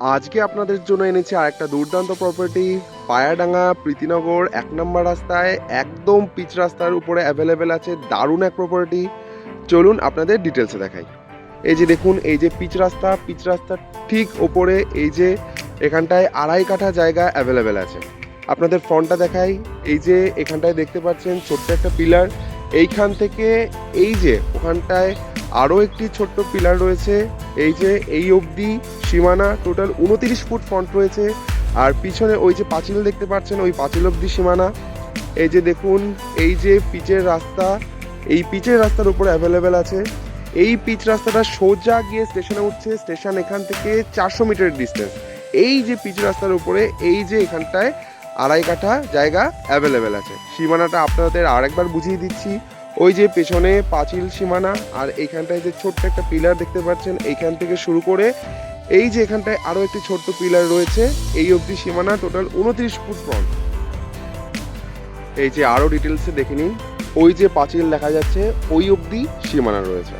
আজকে আপনাদের জন্য এনেছি আর একটা দুর্দান্ত প্রপার্টি পায়াডাঙ্গা, প্রীতিনগর, এক নম্বর রাস্তায়, একদম পিচ রাস্তার উপরে অ্যাভেলেবেল আছে, দারুণ এক প্রপার্টি চলুন আপনাদের ডিটেলসে দেখাই। এই যে দেখুন, এই যে পিচ রাস্তা, পিচ রাস্তার ঠিক ওপরে এই যে এখানটায় আড়াই কাঠা জায়গা অ্যাভেলেবেল আছে। আপনাদের ফ্রন্টটা দেখাই। এই যে এখানটায় দেখতে পাচ্ছেন ছোট্ট একটা পিলার এইখান থেকে এই যে ওখানটায় আরও একটি ছোট্ট পিলার রয়েছে। এই যে এই অবধি সীমানা টোটাল উনতিরিশ ফুট ফ্রন্ট রয়েছে। আর পিছনে ওই যে পাঁচিল দেখতে পাচ্ছেন, ওই পাঁচিল অবধি সীমানা। এই যে দেখুন, এই যে পিচের রাস্তা, এই পিচের রাস্তার উপরে অ্যাভেলেবেল আছে। এই পিচ রাস্তাটা সোজা গিয়ে স্টেশনে উঠছে, স্টেশন এখান থেকে চারশো মিটার ডিস্টেন্স এই যে পিচ রাস্তার উপরে, এই যে এখানটায় আড়াই কাঠা জায়গা অ্যাভেলেবেল আছে। সীমানাটা আপনাদের আরেকবার বুঝিয়ে দিচ্ছি। ওই যে পেছনে পাঁচিল সীমানা আর এইখানটায় যে ছোট্ট একটা পিলার দেখতে পাচ্ছেন এইখান থেকে শুরু করে এই যে এখানটায় আরও একটি ছোট্ট পিলার রয়েছে, এই অবধি সীমানা টোটাল উনত্রিশ ফুট ফ্রন্ট এই যে আরও ডিটেলসে দেখে নিন, ওই যে পাঁচিল দেখা যাচ্ছে, ওই অবধি সীমানা রয়েছে।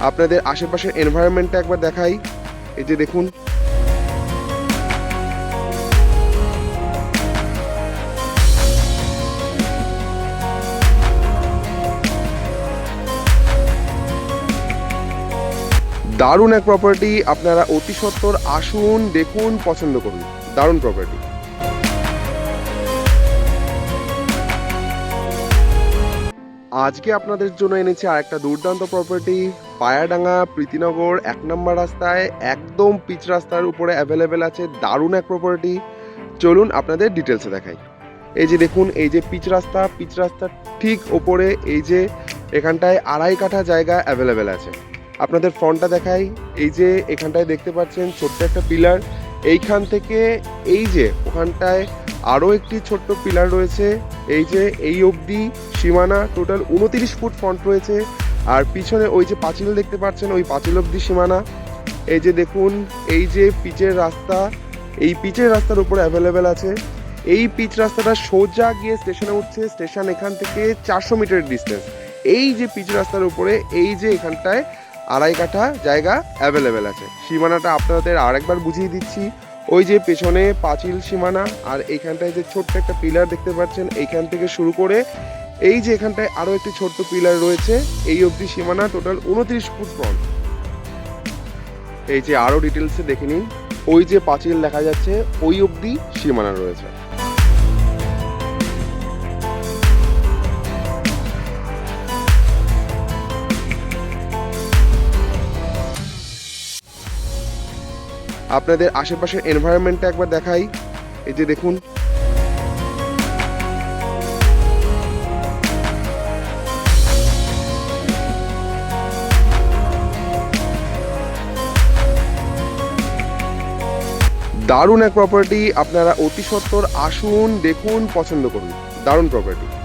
আপনাদের আশেপাশের এনভায়রনমেন্টটা একবার দেখাই। এই যে দেখুন। দারুণ এক প্রপার্টি আপনারা অতি সত্বর আসুন, দেখুন, পছন্দ করুন। দারুণ প্রপার্টি আজকে আপনাদের জন্য এনেছি আর একটা দুর্দান্ত প্রপার্টি পায়াডাঙ্গা, প্রীতিনগর, এক নম্বর রাস্তায়, একদম পিচ রাস্তার উপরে অ্যাভেলেবেল আছে, দারুণ এক প্রপার্টি চলুন আপনাদের ডিটেলসে দেখাই। এই যে দেখুন, এই যে পিচ রাস্তা, পিচ রাস্তার ঠিক ওপরে এই যে এখানটায় আড়াই কাঠা জায়গা অ্যাভেলেবেল আছে। আপনাদের ফ্রন্টটা দেখাই। এই যে এখানটায় দেখতে পাচ্ছেন ছোট্ট একটা পিলার এইখান থেকে এই যে ওখানটায় আরও একটি ছোট্ট পিলার রয়েছে। এই যে এই অবধি সীমানা টোটাল উনতিরিশ ফুট ফ্রন্ট রয়েছে। আর পিছনে ওই যে পাঁচিল দেখতে পাচ্ছেন, ওই পাঁচিল অবধি সীমানা। এই যে দেখুন, এই যে পিচের রাস্তা, এই পিচের রাস্তার উপরে অ্যাভেলেবেল আছে। এই পিচ রাস্তাটা সোজা গিয়ে স্টেশনে উঠছে। স্টেশন এখান থেকে চারশো মিটার ডিস্টেন্স এই যে পিচ রাস্তার উপরে, এই যে এখানটায় আড়াই কাঠা জায়গা অ্যাভেলেবেল আছে। সীমানাটা আপনাদের আরেকবার বুঝিয়ে দিচ্ছি। ওই যে পেছনে পাঁচিল সীমানা আর এইখানটায় যে ছোট্ট একটা পিলার দেখতে পাচ্ছেন এইখান থেকে শুরু করে এই যে এখানটায় আরও একটি ছোট্ট পিলার রয়েছে, এই অবধি সীমানা টোটাল উনত্রিশ ফুট ফ্রন্ট এই যে আরও ডিটেলসে দেখে নিন, ওই যে পাঁচিল দেখা যাচ্ছে, ওই অবধি সীমানা রয়েছে। আপনাদের আশেপাশের এনভায়রনমেন্টটা একবার দেখাই। এই যে দেখুন। দারুণ এক প্রপার্টি আপনারা অতি সত্বর আসুন, দেখুন, পছন্দ করুন। দারুণ প্রপার্টি